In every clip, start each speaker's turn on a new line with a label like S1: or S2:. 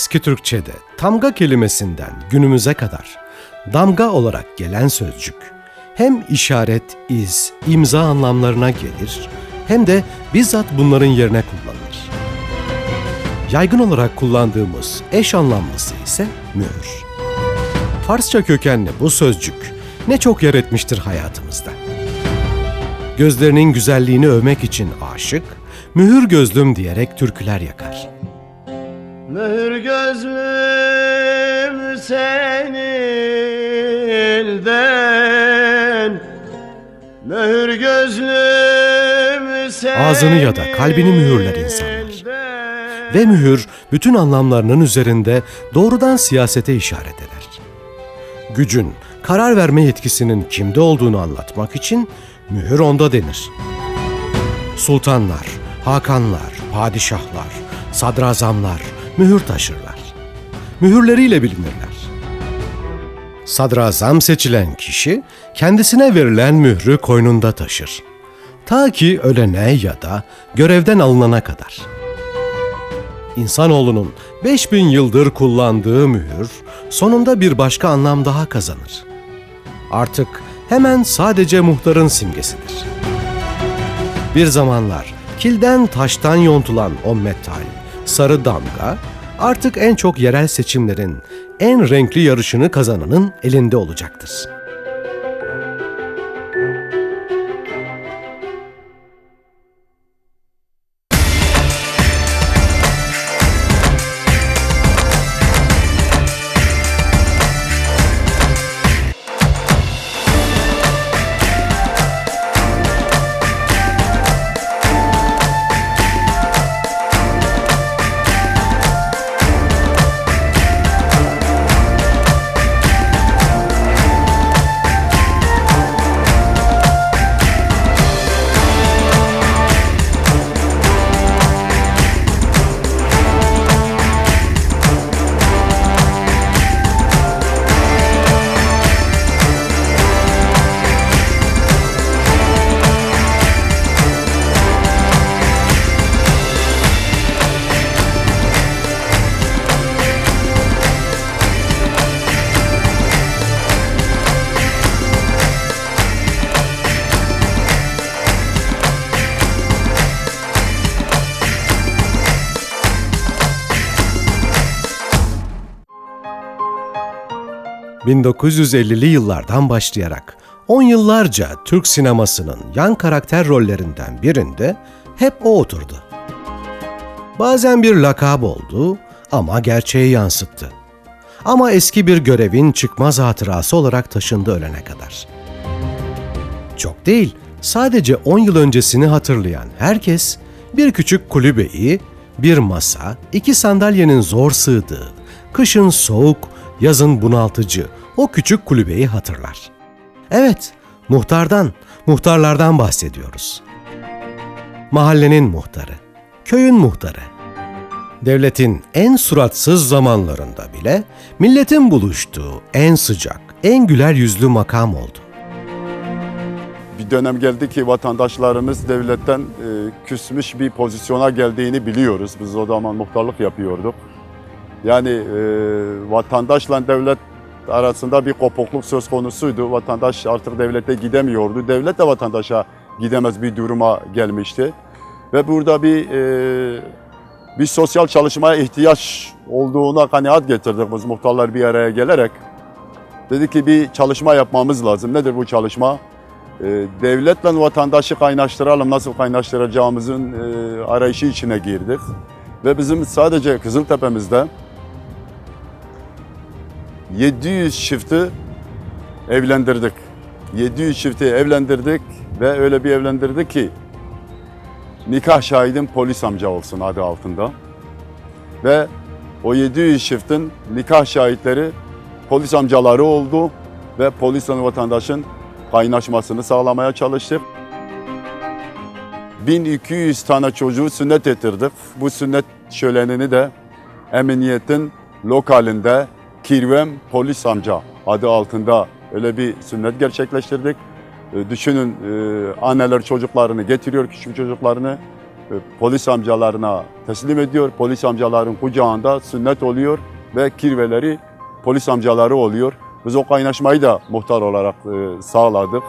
S1: Eski Türkçe'de tamga kelimesinden günümüze kadar damga olarak gelen sözcük hem işaret, iz, imza anlamlarına gelir hem de bizzat bunların yerine kullanılır. Yaygın olarak kullandığımız eş anlamlısı ise mühür. Farsça kökenli bu sözcük ne çok yer etmiştir hayatımızda. Gözlerinin güzelliğini övmek için aşık, mühür gözlüm diyerek türküler yakar.
S2: Mühür gözlüm senilden Mühür gözlüm senilden
S1: Ağzını ya da kalbini mühürler insanlar. Ve mühür bütün anlamlarının üzerinde doğrudan siyasete işaret eder. Gücün, karar verme yetkisinin kimde olduğunu anlatmak için mühür onda denir. Sultanlar, hakanlar, padişahlar, sadrazamlar mühür taşırlar. Mühürleriyle bilinirler. Sadrazam seçilen kişi kendisine verilen mührü koynunda taşır. Ta ki ölene ya da görevden alınana kadar. İnsanoğlunun 5000 yıldır kullandığı mühür sonunda bir başka anlam daha kazanır. Artık hemen sadece muhtarın simgesidir. Bir zamanlar kilden taştan yontulan o metal, sarı damga artık en çok yerel seçimlerin en renkli yarışını kazananın elinde olacaktır. ...1950'li yıllardan başlayarak 10 yıllarca Türk sinemasının yan karakter rollerinden birinde hep o oturdu. Bazen bir lakab oldu ama gerçeği yansıttı. Ama eski bir görevin çıkmaz hatırası olarak taşındı ölene kadar. Çok değil, sadece 10 yıl öncesini hatırlayan herkes bir küçük kulübeyi, bir masa, iki sandalyenin zor sığdığı, kışın soğuk, yazın bunaltıcı o küçük kulübeyi hatırlar. Evet, muhtardan, muhtarlardan bahsediyoruz. Mahallenin muhtarı, köyün muhtarı. Devletin en suratsız zamanlarında bile milletin buluştuğu en sıcak, en güler yüzlü makam oldu.
S3: bir dönem geldi ki vatandaşlarımız devletten e, küsmüş bir pozisyona geldiğini biliyoruz. Biz o zaman muhtarlık yapıyorduk. Yani e, vatandaşla devlet arasında bir kopukluk söz konusuydu. Vatandaş artık devlete gidemiyordu. Devlet de vatandaşa gidemez bir duruma gelmişti. Ve burada bir e, bir sosyal çalışmaya ihtiyaç olduğuna kanaat getirdik biz muhtarlar bir araya gelerek. Dedi ki bir çalışma yapmamız lazım. Nedir bu çalışma? E, devletle vatandaşı kaynaştıralım, nasıl kaynaştıracağımızın e, arayışı içine girdik. Ve bizim sadece Kızıltepe'mizde 700 çifti evlendirdik. 700 çifti evlendirdik ve öyle bir evlendirdik ki nikah şahidin polis amca olsun adı altında. Ve o 700 çiftin nikah şahitleri polis amcaları oldu ve polisle vatandaşın kaynaşmasını sağlamaya çalıştık. 1200 tane çocuğu sünnet ettirdik. Bu sünnet şölenini de emniyetin lokalinde Kirvem Polis Amca adı altında öyle bir sünnet gerçekleştirdik. E, Düşünün e, anneler çocuklarını getiriyor, küçük çocuklarını e, polis amcalarına teslim ediyor. Polis amcaların kucağında sünnet oluyor ve kirveleri polis amcaları oluyor. Biz o kaynaşmayı da muhtar olarak sağladık.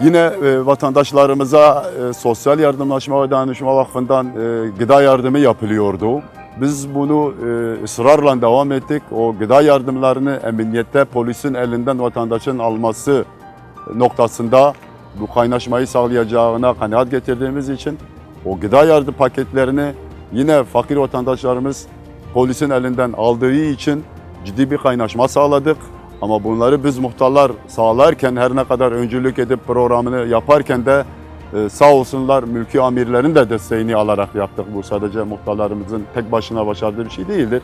S3: Yine vatandaşlarımıza Sosyal Yardımlaşma ve Dayanışma Vakfı'ndan gıda yardımı yapılıyordu. Biz bunu e, ısrarla devam ettik. O gıda yardımlarını emniyette polisin elinden vatandaşın alması noktasında bu kaynaşmayı sağlayacağına kanaat getirdiğimiz için o gıda yardım paketlerini yine fakir vatandaşlarımız polisin elinden aldığı için ciddi bir kaynaşma sağladık. Ama bunları biz muhtarlar sağlarken her ne kadar öncülük edip programını yaparken de e, sağ olsunlar mülki amirlerin de desteğini alarak yaptık. Bu sadece muhtarlarımızın tek başına başardığı bir şey değildir.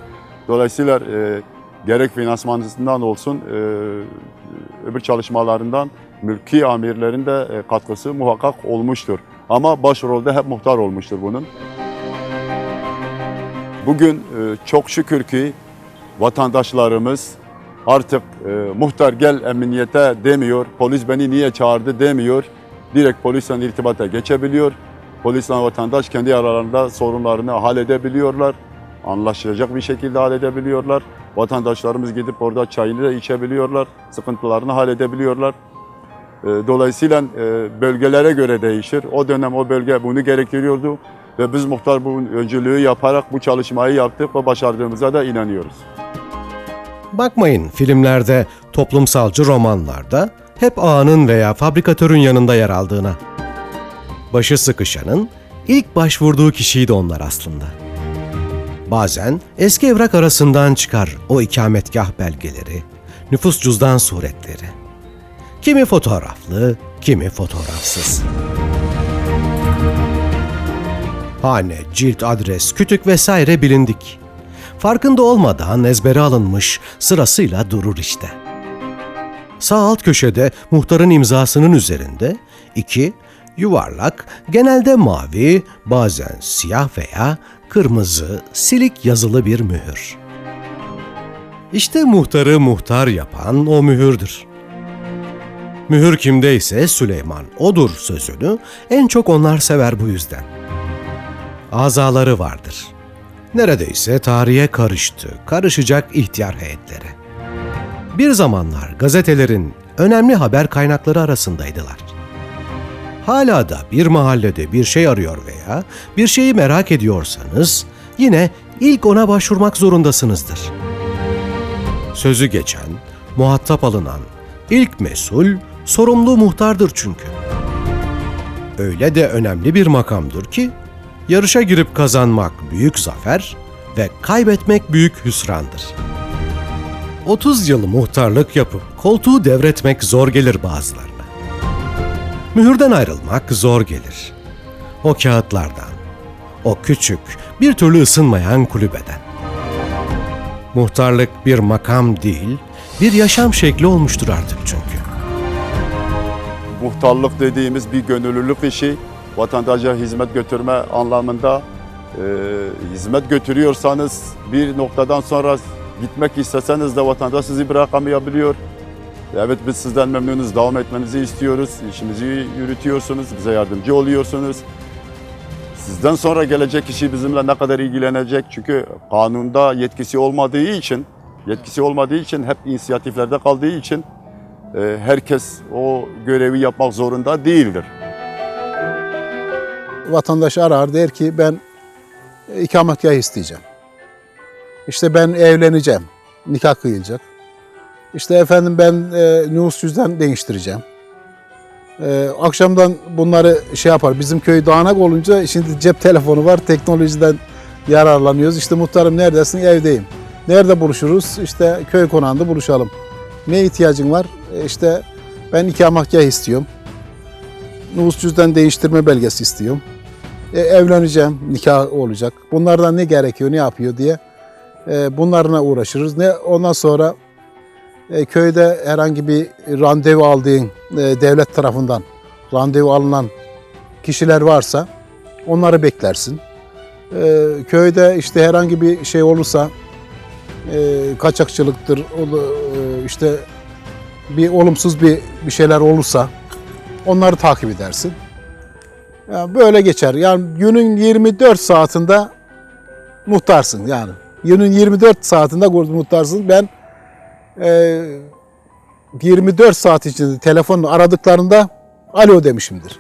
S3: Dolayısıyla e, gerek finansmanından olsun e, öbür çalışmalarından mülki amirlerin de e, katkısı muhakkak olmuştur. Ama başrolde hep muhtar olmuştur bunun. Bugün e, çok şükür ki vatandaşlarımız artık e, muhtar gel emniyete demiyor, polis beni niye çağırdı demiyor. Direkt polisle irtibata geçebiliyor. Polisle vatandaş kendi aralarında sorunlarını halledebiliyorlar. Anlaşılacak bir şekilde halledebiliyorlar. Vatandaşlarımız gidip orada çayını da içebiliyorlar. Sıkıntılarını halledebiliyorlar. E, Dolayısıyla e, bölgelere göre değişir. O dönem o bölge bunu gerektiriyordu. Ve biz muhtar bu öncülüğü yaparak bu çalışmayı yaptık ve başardığımıza da inanıyoruz.
S1: Bakmayın filmlerde, toplumsalcı romanlarda hep ağanın veya fabrikatörün yanında yer aldığına. Başı sıkışanın ilk başvurduğu kişiydi onlar aslında. Bazen eski evrak arasından çıkar o ikametgah belgeleri, nüfus cüzdan suretleri. Kimi fotoğraflı, kimi fotoğrafsız. Hane, cilt, adres, kütük vesaire bilindik. Farkında olmadan ezbere alınmış sırasıyla durur işte. Sağ alt köşede muhtarın imzasının üzerinde iki yuvarlak, genelde mavi, bazen siyah veya kırmızı, silik yazılı bir mühür. İşte muhtarı muhtar yapan o mühürdür. Mühür kimdeyse Süleyman odur sözünü en çok onlar sever bu yüzden. Azaları vardır. Neredeyse tarihe karıştı, karışacak ihtiyar heyetleri. Bir zamanlar gazetelerin önemli haber kaynakları arasındaydılar. Hala da bir mahallede bir şey arıyor veya bir şeyi merak ediyorsanız yine ilk ona başvurmak zorundasınızdır. Sözü geçen, muhatap alınan, ilk mesul, sorumlu muhtardır çünkü. Öyle de önemli bir makamdır ki yarışa girip kazanmak büyük zafer ve kaybetmek büyük hüsrandır. 30 yıl muhtarlık yapıp koltuğu devretmek zor gelir bazılarına. Mühürden ayrılmak zor gelir. O kağıtlardan, o küçük, bir türlü ısınmayan kulübeden. Muhtarlık bir makam değil, bir yaşam şekli olmuştur artık çünkü.
S3: muhtarlık dediğimiz bir gönüllülük işi. Vatandaşa hizmet götürme anlamında e, hizmet götürüyorsanız bir noktadan sonra gitmek isteseniz de vatandaş sizi bırakamayabiliyor. Evet biz sizden memnunuz, devam etmenizi istiyoruz. İşimizi yürütüyorsunuz, bize yardımcı oluyorsunuz. Sizden sonra gelecek kişi bizimle ne kadar ilgilenecek? Çünkü kanunda yetkisi olmadığı için, yetkisi olmadığı için hep inisiyatiflerde kaldığı için e, herkes o görevi yapmak zorunda değildir.
S4: vatandaş arar der ki ben ikametgah isteyeceğim. İşte ben evleneceğim. Nikah kıyılacak. İşte efendim ben e, nüfus cüzdan değiştireceğim. E, akşamdan bunları şey yapar. Bizim köy dağınak olunca şimdi cep telefonu var. Teknolojiden yararlanıyoruz. İşte muhtarım neredesin? Evdeyim. Nerede buluşuruz? İşte köy konağında buluşalım. Ne ihtiyacın var? E, işte ben ikametgah istiyorum. Nüfus cüzdan değiştirme belgesi istiyorum. E, evleneceğim, nikah olacak. Bunlardan ne gerekiyor, ne yapıyor diye e, bunlarla uğraşırız. Ne ondan sonra e, köyde herhangi bir randevu aldığın e, devlet tarafından randevu alınan kişiler varsa onları beklersin. E, köyde işte herhangi bir şey olursa kaçakçılıktır, işte bir olumsuz bir bir şeyler olursa onları takip edersin. Yani böyle geçer. Yani günün 24 saatinde muhtarsın yani. Günün 24 saatinde muhtarsın. Ben e, 24 saat içinde telefonla aradıklarında alo demişimdir.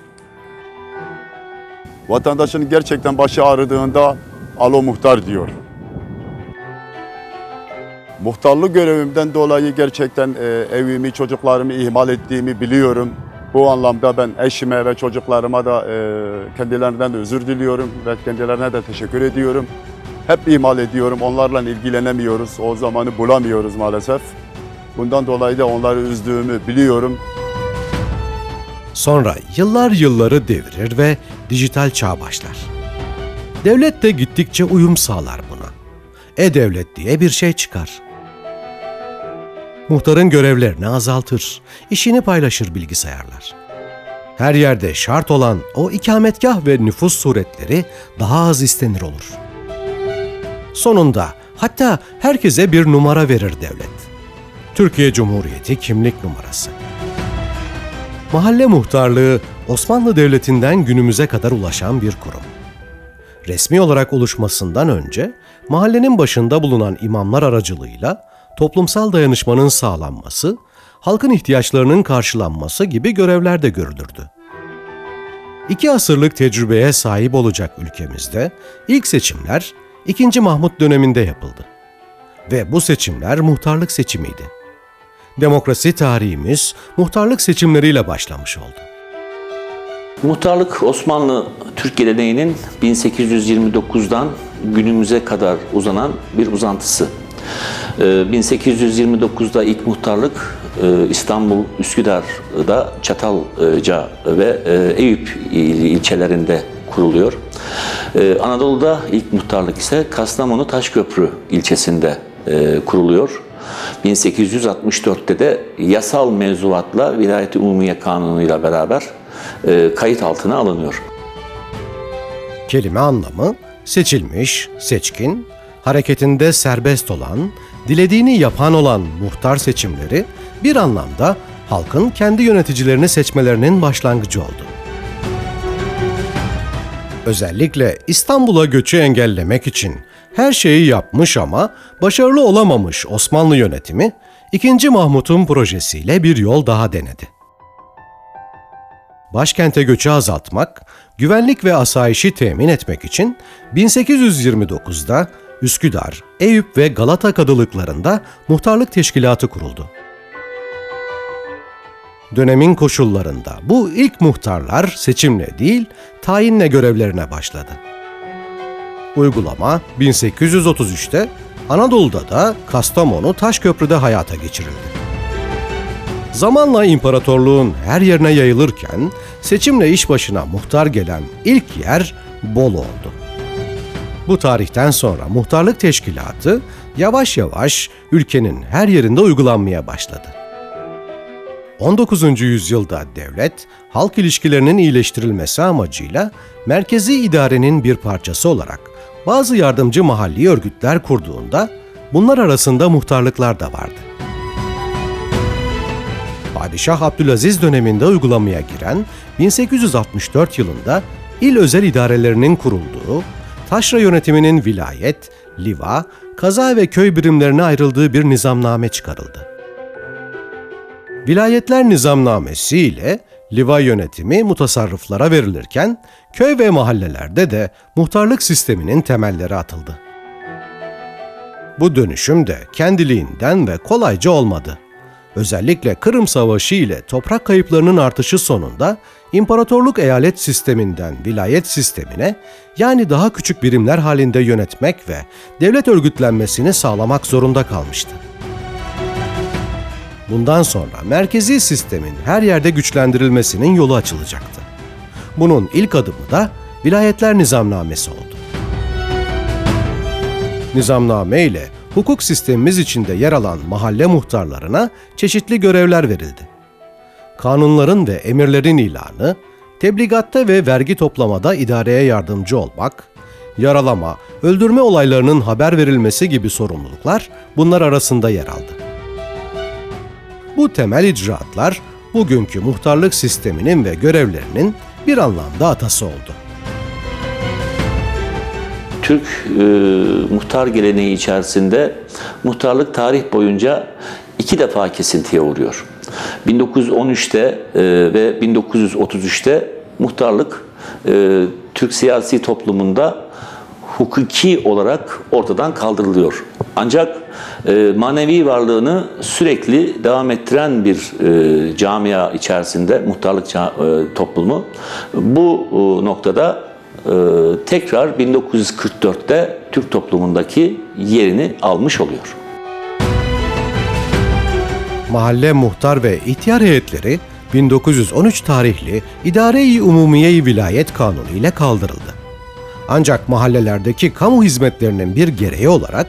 S3: Vatandaşın gerçekten başı ağrıdığında alo muhtar diyor. Muhtarlık görevimden dolayı gerçekten e, evimi, çocuklarımı ihmal ettiğimi biliyorum. Bu anlamda ben eşime ve çocuklarıma da e, kendilerinden de özür diliyorum ve kendilerine de teşekkür ediyorum. Hep ihmal ediyorum, onlarla ilgilenemiyoruz, o zamanı bulamıyoruz maalesef. Bundan dolayı da onları üzdüğümü biliyorum.
S1: Sonra yıllar yılları devirir ve dijital çağ başlar. Devlet de gittikçe uyum sağlar buna. E-Devlet diye bir şey çıkar. Muhtarın görevlerini azaltır, işini paylaşır bilgisayarlar. Her yerde şart olan o ikametgah ve nüfus suretleri daha az istenir olur. Sonunda hatta herkese bir numara verir devlet. Türkiye Cumhuriyeti kimlik numarası. Mahalle muhtarlığı Osmanlı Devleti'nden günümüze kadar ulaşan bir kurum. Resmi olarak oluşmasından önce mahallenin başında bulunan imamlar aracılığıyla toplumsal dayanışmanın sağlanması, halkın ihtiyaçlarının karşılanması gibi görevler de görülürdü. İki asırlık tecrübeye sahip olacak ülkemizde ilk seçimler 2. Mahmut döneminde yapıldı. Ve bu seçimler muhtarlık seçimiydi demokrasi tarihimiz muhtarlık seçimleriyle başlamış oldu.
S5: Muhtarlık Osmanlı Türk geleneğinin 1829'dan günümüze kadar uzanan bir uzantısı. Ee, 1829'da ilk muhtarlık e, İstanbul Üsküdar'da Çatalca ve e, Eyüp il- ilçelerinde kuruluyor. Ee, Anadolu'da ilk muhtarlık ise Kastamonu Taşköprü ilçesinde e, kuruluyor. 1864'te de yasal mevzuatla Vilayet-i Umumiye Kanunu'yla beraber e, kayıt altına alınıyor.
S1: Kelime anlamı seçilmiş, seçkin, hareketinde serbest olan, dilediğini yapan olan muhtar seçimleri bir anlamda halkın kendi yöneticilerini seçmelerinin başlangıcı oldu. Özellikle İstanbul'a göçü engellemek için her şeyi yapmış ama başarılı olamamış Osmanlı yönetimi 2. Mahmut'un projesiyle bir yol daha denedi. Başkente göçü azaltmak, güvenlik ve asayişi temin etmek için 1829'da Üsküdar, Eyüp ve Galata kadılıklarında muhtarlık teşkilatı kuruldu. Dönemin koşullarında bu ilk muhtarlar seçimle değil, tayinle görevlerine başladı. Uygulama 1833'te Anadolu'da da Kastamonu Taşköprü'de hayata geçirildi. Zamanla imparatorluğun her yerine yayılırken seçimle iş başına muhtar gelen ilk yer Bolu oldu. Bu tarihten sonra muhtarlık teşkilatı yavaş yavaş ülkenin her yerinde uygulanmaya başladı. 19. yüzyılda devlet, halk ilişkilerinin iyileştirilmesi amacıyla merkezi idarenin bir parçası olarak bazı yardımcı mahalli örgütler kurduğunda bunlar arasında muhtarlıklar da vardı. Padişah Abdülaziz döneminde uygulamaya giren 1864 yılında il özel idarelerinin kurulduğu, taşra yönetiminin vilayet, liva, kaza ve köy birimlerine ayrıldığı bir nizamname çıkarıldı. Vilayetler nizamnamesi ile liva yönetimi mutasarrıflara verilirken köy ve mahallelerde de muhtarlık sisteminin temelleri atıldı. Bu dönüşüm de kendiliğinden ve kolayca olmadı. Özellikle Kırım Savaşı ile toprak kayıplarının artışı sonunda imparatorluk eyalet sisteminden vilayet sistemine yani daha küçük birimler halinde yönetmek ve devlet örgütlenmesini sağlamak zorunda kalmıştı. Bundan sonra merkezi sistemin her yerde güçlendirilmesinin yolu açılacaktı. Bunun ilk adımı da Vilayetler Nizamnamesi oldu. Nizamname ile hukuk sistemimiz içinde yer alan mahalle muhtarlarına çeşitli görevler verildi. Kanunların ve emirlerin ilanı, tebligatta ve vergi toplamada idareye yardımcı olmak, yaralama, öldürme olaylarının haber verilmesi gibi sorumluluklar bunlar arasında yer aldı. Bu temel icraatlar bugünkü muhtarlık sisteminin ve görevlerinin bir anlamda atası oldu.
S5: Türk e, muhtar geleneği içerisinde muhtarlık tarih boyunca iki defa kesintiye uğruyor. 1913'te e, ve 1933'te muhtarlık e, Türk siyasi toplumunda hukuki olarak ortadan kaldırılıyor. Ancak e, manevi varlığını sürekli devam ettiren bir e, camia içerisinde muhtarlık e, toplumu bu e, noktada e, tekrar 1944'te Türk toplumundaki yerini almış oluyor.
S1: Mahalle muhtar ve ihtiyar heyetleri 1913 tarihli İdare-i Umumiye-i Vilayet Kanunu ile kaldırıldı. Ancak mahallelerdeki kamu hizmetlerinin bir gereği olarak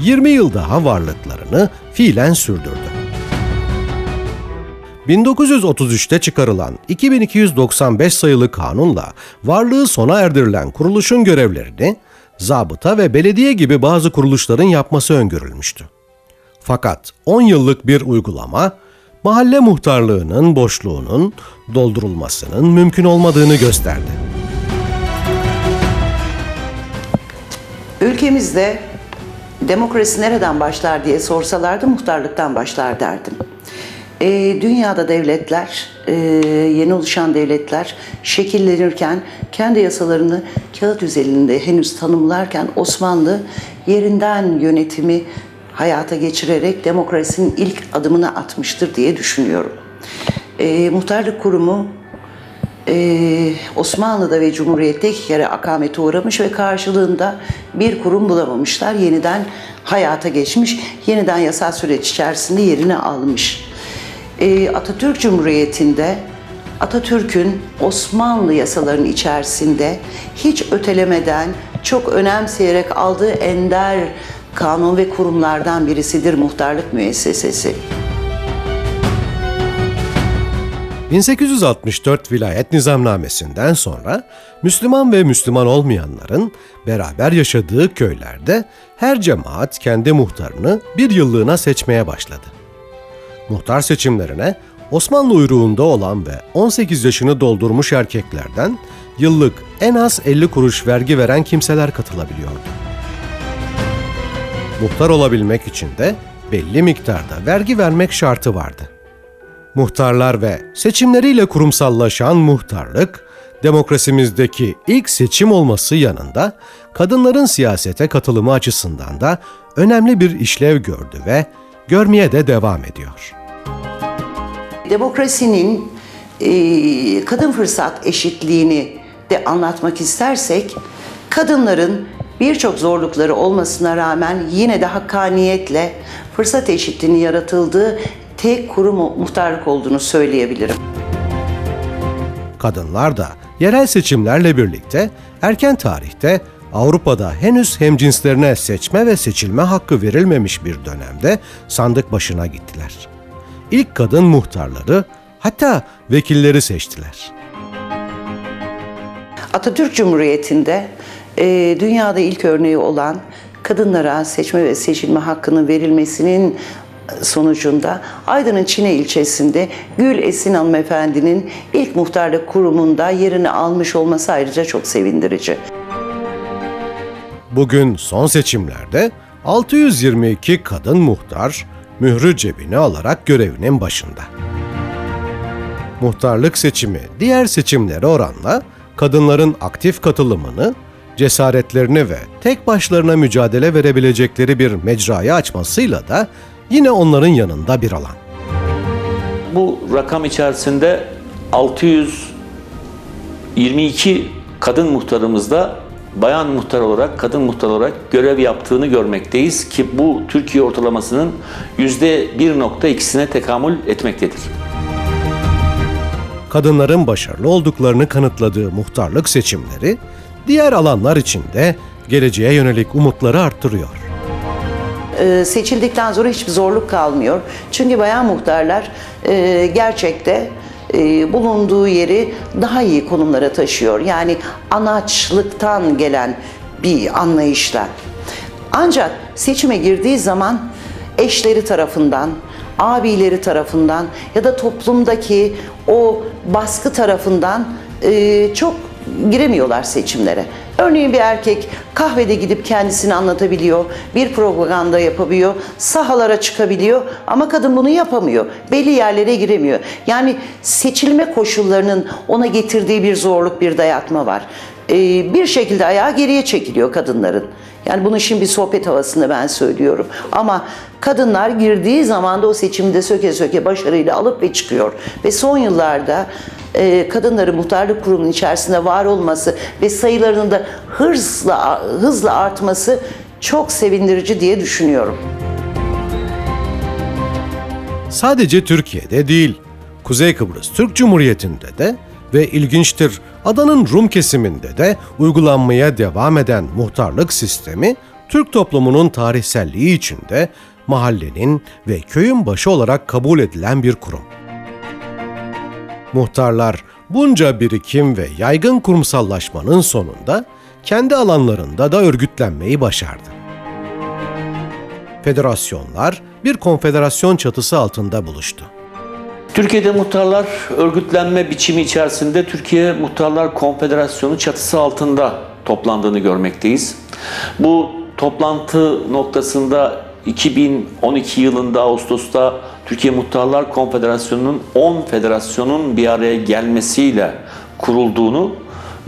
S1: 20 yıl daha varlıklarını fiilen sürdürdü. 1933'te çıkarılan 2295 sayılı kanunla varlığı sona erdirilen kuruluşun görevlerini zabıta ve belediye gibi bazı kuruluşların yapması öngörülmüştü. Fakat 10 yıllık bir uygulama mahalle muhtarlığının boşluğunun doldurulmasının mümkün olmadığını gösterdi.
S6: Ülkemizde demokrasi nereden başlar diye sorsalardı muhtarlıktan başlar derdim. Ee, dünyada devletler, e, yeni oluşan devletler şekillenirken kendi yasalarını kağıt üzerinde henüz tanımlarken Osmanlı yerinden yönetimi hayata geçirerek demokrasinin ilk adımını atmıştır diye düşünüyorum. Ee, muhtarlık kurumu ee, Osmanlı'da ve Cumhuriyet'te iki kere akamete uğramış ve karşılığında bir kurum bulamamışlar. Yeniden hayata geçmiş, yeniden yasal süreç içerisinde yerini almış. Ee, Atatürk Cumhuriyeti'nde Atatürk'ün Osmanlı yasalarının içerisinde hiç ötelemeden çok önemseyerek aldığı ender kanun ve kurumlardan birisidir muhtarlık müessesesi.
S1: 1864 vilayet nizamnamesinden sonra Müslüman ve Müslüman olmayanların beraber yaşadığı köylerde her cemaat kendi muhtarını bir yıllığına seçmeye başladı. Muhtar seçimlerine Osmanlı uyruğunda olan ve 18 yaşını doldurmuş erkeklerden yıllık en az 50 kuruş vergi veren kimseler katılabiliyordu. Muhtar olabilmek için de belli miktarda vergi vermek şartı vardı. Muhtarlar ve seçimleriyle kurumsallaşan muhtarlık, demokrasimizdeki ilk seçim olması yanında kadınların siyasete katılımı açısından da önemli bir işlev gördü ve görmeye de devam ediyor.
S6: demokrasinin e, kadın fırsat eşitliğini de anlatmak istersek kadınların birçok zorlukları olmasına rağmen yine de hakkaniyetle fırsat eşitliğini yaratıldığı tek kurum muhtarlık olduğunu söyleyebilirim.
S1: Kadınlar da yerel seçimlerle birlikte erken tarihte Avrupa'da henüz hemcinslerine seçme ve seçilme hakkı verilmemiş bir dönemde sandık başına gittiler. İlk kadın muhtarları hatta vekilleri seçtiler.
S6: Atatürk Cumhuriyeti'nde e, dünyada ilk örneği olan kadınlara seçme ve seçilme hakkının verilmesinin sonucunda Aydın'ın Çine ilçesinde Gül Esin hanımefendinin ilk muhtarlık kurumunda yerini almış olması ayrıca çok sevindirici.
S1: Bugün son seçimlerde 622 kadın muhtar mührü cebine alarak görevinin başında. Muhtarlık seçimi diğer seçimlere oranla kadınların aktif katılımını, cesaretlerini ve tek başlarına mücadele verebilecekleri bir mecrayı açmasıyla da yine onların yanında bir alan.
S5: Bu rakam içerisinde 622 kadın muhtarımızda bayan muhtar olarak, kadın muhtar olarak görev yaptığını görmekteyiz ki bu Türkiye ortalamasının %1.2'sine tekamül etmektedir.
S1: Kadınların başarılı olduklarını kanıtladığı muhtarlık seçimleri diğer alanlar için de geleceğe yönelik umutları arttırıyor.
S6: E, seçildikten sonra hiçbir zorluk kalmıyor. Çünkü bayan muhtarlar e, gerçekte e, bulunduğu yeri daha iyi konumlara taşıyor. Yani anaçlıktan gelen bir anlayışla. Ancak seçime girdiği zaman eşleri tarafından, abileri tarafından ya da toplumdaki o baskı tarafından e, çok giremiyorlar seçimlere. Örneğin bir erkek kahvede gidip kendisini anlatabiliyor, bir propaganda yapabiliyor, sahalara çıkabiliyor ama kadın bunu yapamıyor. Belli yerlere giremiyor. Yani seçilme koşullarının ona getirdiği bir zorluk, bir dayatma var. Ee, bir şekilde ayağı geriye çekiliyor kadınların. Yani bunu şimdi sohbet havasında ben söylüyorum. Ama kadınlar girdiği zaman da o seçimde söke söke başarıyla alıp ve çıkıyor. Ve son yıllarda e, kadınların muhtarlık kurumunun içerisinde var olması ve sayılarının da hızla hızla artması çok sevindirici diye düşünüyorum.
S1: Sadece Türkiye'de değil, Kuzey Kıbrıs Türk Cumhuriyeti'nde de ve ilginçtir adanın Rum kesiminde de uygulanmaya devam eden muhtarlık sistemi Türk toplumunun tarihselliği içinde mahallenin ve köyün başı olarak kabul edilen bir kurum. Muhtarlar bunca birikim ve yaygın kurumsallaşmanın sonunda kendi alanlarında da örgütlenmeyi başardı. Federasyonlar bir konfederasyon çatısı altında buluştu.
S5: Türkiye'de muhtarlar örgütlenme biçimi içerisinde Türkiye Muhtarlar Konfederasyonu çatısı altında toplandığını görmekteyiz. Bu toplantı noktasında 2012 yılında Ağustos'ta Türkiye Muhtarlar Konfederasyonu'nun 10 federasyonun bir araya gelmesiyle kurulduğunu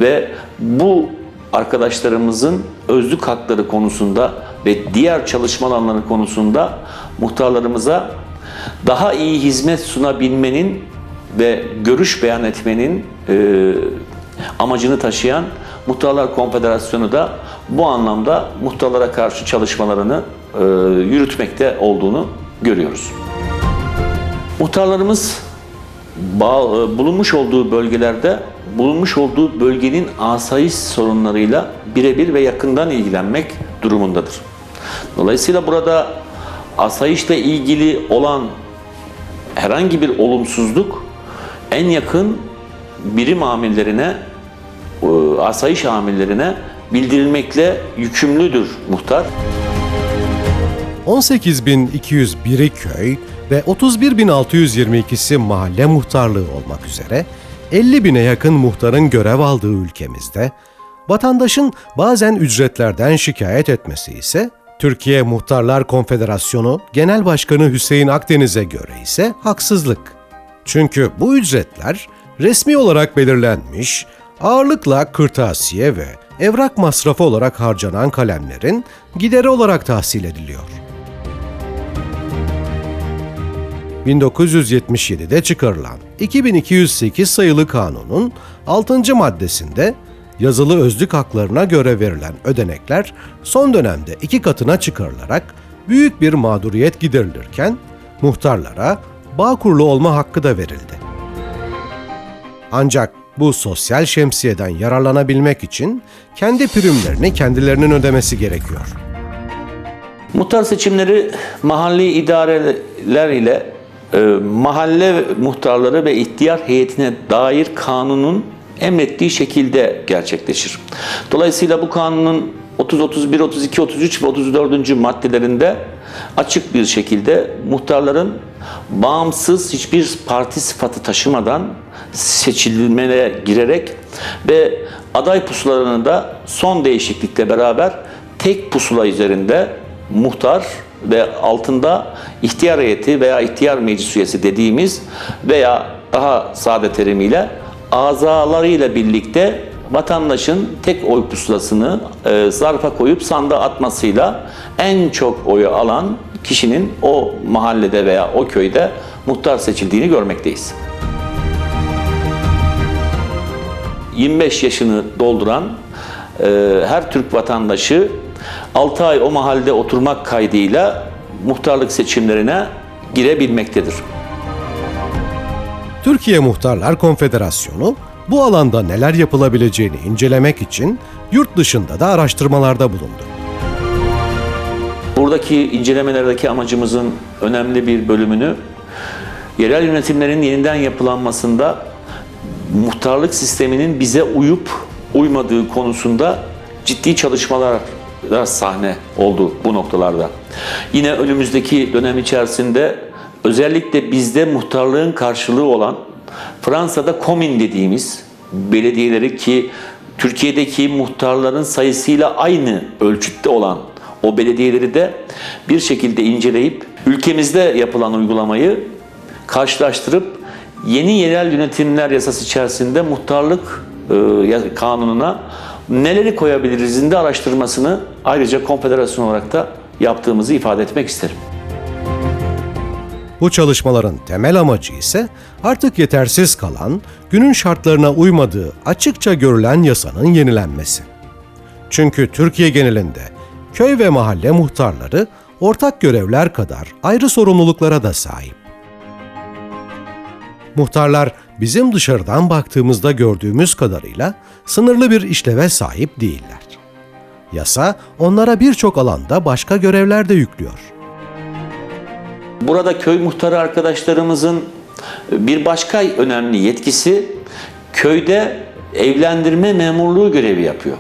S5: ve bu arkadaşlarımızın özlük hakları konusunda ve diğer çalışma alanları konusunda muhtarlarımıza daha iyi hizmet sunabilmenin ve görüş beyan etmenin e, amacını taşıyan Muhtarlar Konfederasyonu da bu anlamda muhtarlara karşı çalışmalarını e, yürütmekte olduğunu görüyoruz. Muhtarlarımız e, bulunmuş olduğu bölgelerde bulunmuş olduğu bölgenin asayiş sorunlarıyla birebir ve yakından ilgilenmek durumundadır. Dolayısıyla burada asayişle ilgili olan herhangi bir olumsuzluk en yakın birim amirlerine, e, asayiş amirlerine bildirilmekle yükümlüdür muhtar.
S1: 18.201'i köy ve 31.622'si mahalle muhtarlığı olmak üzere 50 bine yakın muhtarın görev aldığı ülkemizde, vatandaşın bazen ücretlerden şikayet etmesi ise Türkiye Muhtarlar Konfederasyonu Genel Başkanı Hüseyin Akdeniz'e göre ise haksızlık. Çünkü bu ücretler resmi olarak belirlenmiş, ağırlıkla kırtasiye ve evrak masrafı olarak harcanan kalemlerin gideri olarak tahsil ediliyor. 1977'de çıkarılan 2208 sayılı kanunun 6. maddesinde yazılı özlük haklarına göre verilen ödenekler son dönemde iki katına çıkarılarak büyük bir mağduriyet giderilirken muhtarlara bağkurlu olma hakkı da verildi. Ancak bu sosyal şemsiyeden yararlanabilmek için kendi primlerini kendilerinin ödemesi gerekiyor.
S5: Muhtar seçimleri mahalli idareler ile e, mahalle muhtarları ve ihtiyar heyetine dair kanunun emrettiği şekilde gerçekleşir. Dolayısıyla bu kanunun 30, 31, 32, 33 ve 34. maddelerinde açık bir şekilde muhtarların bağımsız hiçbir parti sıfatı taşımadan seçilmeye girerek ve aday pusulalarını da son değişiklikle beraber tek pusula üzerinde muhtar ve altında ihtiyar heyeti veya ihtiyar meclis üyesi dediğimiz veya daha sade terimiyle azalarıyla birlikte vatandaşın tek oy pusulasını e, zarfa koyup sandığa atmasıyla en çok oyu alan kişinin o mahallede veya o köyde muhtar seçildiğini görmekteyiz. 25 yaşını dolduran e, her Türk vatandaşı 6 ay o mahallede oturmak kaydıyla muhtarlık seçimlerine girebilmektedir.
S1: Türkiye Muhtarlar Konfederasyonu bu alanda neler yapılabileceğini incelemek için yurt dışında da araştırmalarda bulundu.
S5: Buradaki incelemelerdeki amacımızın önemli bir bölümünü yerel yönetimlerin yeniden yapılanmasında muhtarlık sisteminin bize uyup uymadığı konusunda ciddi çalışmalar sahne oldu bu noktalarda. Yine önümüzdeki dönem içerisinde özellikle bizde muhtarlığın karşılığı olan Fransa'da komin dediğimiz belediyeleri ki Türkiye'deki muhtarların sayısıyla aynı ölçütte olan o belediyeleri de bir şekilde inceleyip ülkemizde yapılan uygulamayı karşılaştırıp yeni yerel yönetimler yasası içerisinde muhtarlık e, kanununa neleri koyabilirizin de araştırmasını ayrıca konfederasyon olarak da yaptığımızı ifade etmek isterim.
S1: Bu çalışmaların temel amacı ise artık yetersiz kalan, günün şartlarına uymadığı açıkça görülen yasanın yenilenmesi. Çünkü Türkiye genelinde köy ve mahalle muhtarları ortak görevler kadar ayrı sorumluluklara da sahip. Muhtarlar bizim dışarıdan baktığımızda gördüğümüz kadarıyla sınırlı bir işleve sahip değiller. Yasa onlara birçok alanda başka görevler de yüklüyor.
S5: Burada köy muhtarı arkadaşlarımızın bir başka önemli yetkisi köyde evlendirme memurluğu görevi yapıyor.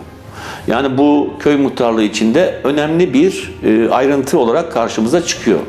S5: Yani bu köy muhtarlığı içinde önemli bir e, ayrıntı olarak karşımıza çıkıyor.